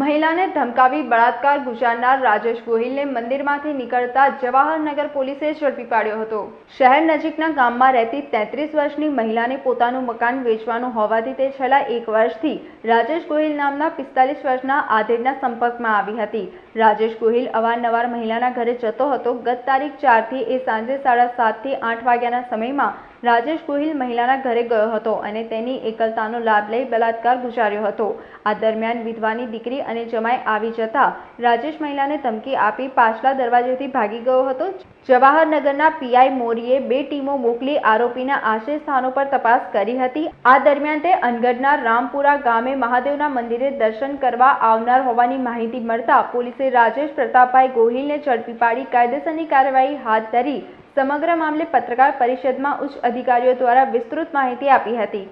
મહિલાને ધમકાવી બળાત્કાર ગુજારનાર રાજેશ ગોહિલને મંદિરમાંથી નીકળતા જવાહરનગર પોલીસે ઝડપી પાડ્યો હતો. શહેર નજીકના ગામમાં રહેતી તેત્રીસ વર્ષની મહિલાને પોતાનું મકાન વેચવાનું હોવાથી તે છેલ્લા એક વર્ષથી રાજેશ ગોહિલ નામના પિસ્તાલીસ વર્ષના આધેડના સંપર્કમાં આવી હતી. રાજેશ ગોહિલ અવારનવાર મહિલાના ઘરે જતો હતો. ગત તારીખ ચારથી એ સાંજે સાડા સાતથી આઠ વાગ્યાના સમયમાં રાજેશ ગોહિલ મહિલાના ઘરે ગયો હતો અને તેની એકલતાનો લાભ લઈ બલાત્કાર ગુજાર્યો હતો. આ દરમિયાન વિધવાની દીકરી અને જમાઈ આવી જતા રાજેશ મહિલાને ધમકી આપી પાછલા દરવાજેથી ભાગી ગયો હતો. જવાહરનગરના પીઆઈ મોરીએ બે ટીમો મોકલી આરોપીના આશ્રય સ્થાનો પર તપાસ કરી હતી. આ દરમિયાન તે અનગઢના રામપુરા ગામે મહાદેવના મંદિરે દર્શન કરવા આવનાર હોવાની માહિતી મળતા પોલીસે રાજેશ પ્રતાપભાઈ ગોહિલને ઝડપી પાડી કાયદેસરની કાર્યવાહી હાથ ધરી સમગ્ર મામલે પત્રકાર પરિષદમાં ઉચ્ચ અધિકારીઓ દ્વારા વિસ્તૃત માહિતી આપી હતી.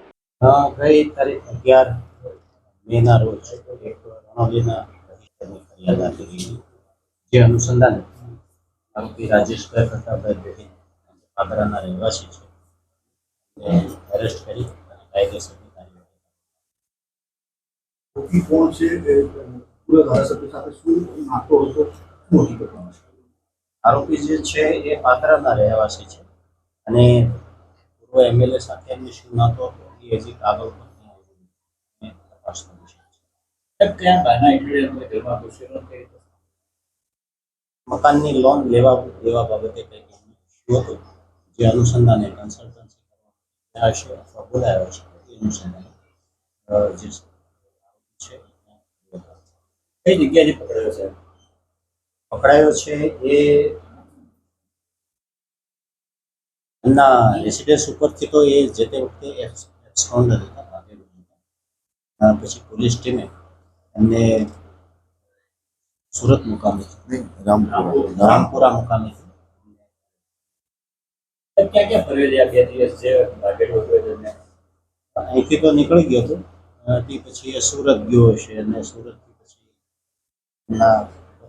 ગઈ તારીખ અગિયાર મેના રોજ એક રણોલીના રહીશની ફરિયાદ આપેલી જે અનુસંધાને આરોપી રાજેશભાઈ પ્રતાપભાઈ ગોહિલ પાદરાના રહેવાસી છે. એરેસ્ટ કરી અને કાયદેસરની કાર્યવાહી કોણ છે? પૂરા ધારાસભ્ય સાથે શું નાતો હતો? શું હકીકત છે આરોપી જે છે એ પાતરાના રહેવાસી છે. અને પૂર્વ એમએલએ સાથે એમની શું નાતો હતો એ હજી કાગળ પણ. તપાસનો વિષય છે. ક્યાં બહાના એટલે ઘરમાં ઘૂસેલો તે મકાનની લોન લેવા લેવા બાબતે કંઈક શું હતું? જે અનુસંધાને કન્સલ્ટન્સી કરવા છે અથવા બોલાયો છે એ અનુસંધાને જે છે કઈ જગ્યાએ પકડાયો છે? પકડાયો છે એ એમના રેસિડેન્સ ઉપરથી તો એ જે તે વખતે એક્સપાઉન્ડર હતા ભાગેલું હતા. પછી પોલીસ ટીમે એમને સુરત મુકામે રામપુરા. રામપુરા મુકામે ક્યાં ક્યાં ફરેલી આ બે દિવસ જે ભાગેલું હતું એટલે અહીંથી તો નીકળી ગયો હતો. તે પછી એ સુરત ગયો હશે અને સુરતથી પછી એમના